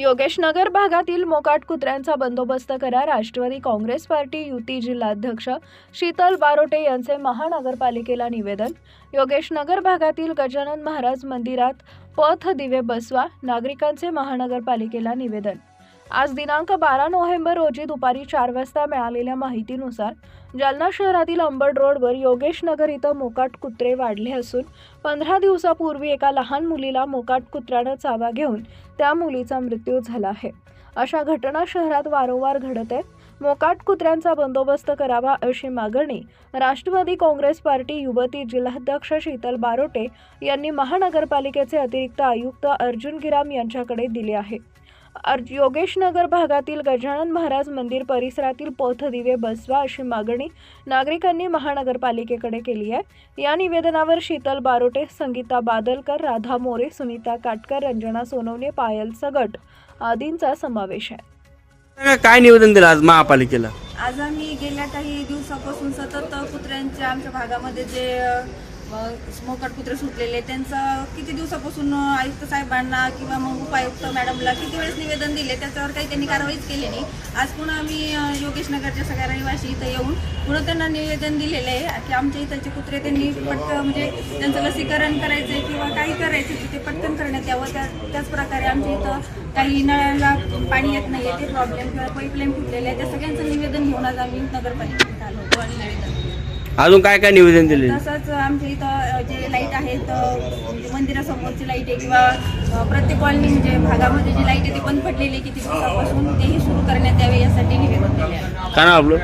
योगेशनगर भागातील मोकाट कुत्र्यांचा बंदोबस्त करा राष्ट्रवादी काँग्रेस पार्टी युती जिल्हाध्यक्ष शीतल बारोटे यांचे महानगरपालिकेला निवेदन. योगेशनगर भागातील गजानन महाराज मंदिरात पथ दिवे बसवा नागरिकांचे महानगरपालिकेला निवेदन. आज दिनांक बारा नोव्हेंबर रोजी दुपारी चार वाजता मिळालेल्या माहितीनुसार जालना शहरातील अंबड रोडवर योगेश नगर इथं मोकाट कुत्रे वाढले असून पंधरा दिवसापूर्वी एका लहान मुलीला मोकाट कुत्र्यानं चावा घेऊन त्या मुलीचा मृत्यू झाला आहे. अशा घटना शहरात वारंवार घडत आहेत. मोकाट कुत्र्यांचा बंदोबस्त करावा अशी मागणी राष्ट्रवादी काँग्रेस पार्टी युवती जिल्हाध्यक्ष शीतल बारोटे यांनी महानगरपालिकेचे अतिरिक्त आयुक्त अर्जुन गिराम यांच्याकडे दिली आहे. अर्ज योगेशनगर भागातील गजानन महाराज मंदिर परिसरातील पथदिवे बसवा अशी मागणी नागरिकांनी महानगरपालिकेकडे केली आहे. या निवेदनावर शीतल बारोटे संगीता बादलकर राधा मोरे सुनीता काटकर रंजना सोनवणे पायल सगट आदींचा समावेश आहे. काय निवेदन दिलं आज महापालिकेला? आज आम्ही गेल्या काही दिवसापासून सतत कुत्र्यांच्या आमच्या भागामध्ये जे स्मोकर कुत्रे सुटलेले त्यांचं किती दिवसापासून आयुक्त साहेबांना किंवा मग उपायुक्त मॅडमला किती वेळेस निवेदन दिले त्याच्यावर काही त्यांनी कारवाईच केली नाही. आज पुन्हा आम्ही योगेश नगरच्या सगळ्या रहिवासी इथं येऊन पुन्हा त्यांना निवेदन दिलेलं आहे की आमच्या इथलचे कुत्रे त्यांनी पटकन म्हणजे त्यांचं लसीकरण करायचं किंवा काही करायचं ते पटकन करण्यात यावं. त्या त्याचप्रकारे आमच्या इथं काही नळाला पाणी येत नाही ते प्रॉब्लेम किंवा पाईपलाईन फुटलेले आहे त्या सगळ्यांचं निवेदन घेऊन आज आम्ही नगरपालिकेत आलो. होतो आणि निवेदन अजून काय काय निवेदन दिले? तसंच आमच्या इथं जे लाइट आहेत म्हणजे मंदिरासमोरची लाइट आहे किंवा प्रत्येक कॉलनी म्हणजे भागामध्ये जी लाइट आहे ती बंद पडलेली किती दिवसापासून तेही सुरू करण्यात यावे यासाठी निवेदन दिले आहे. काय नाव आपलं?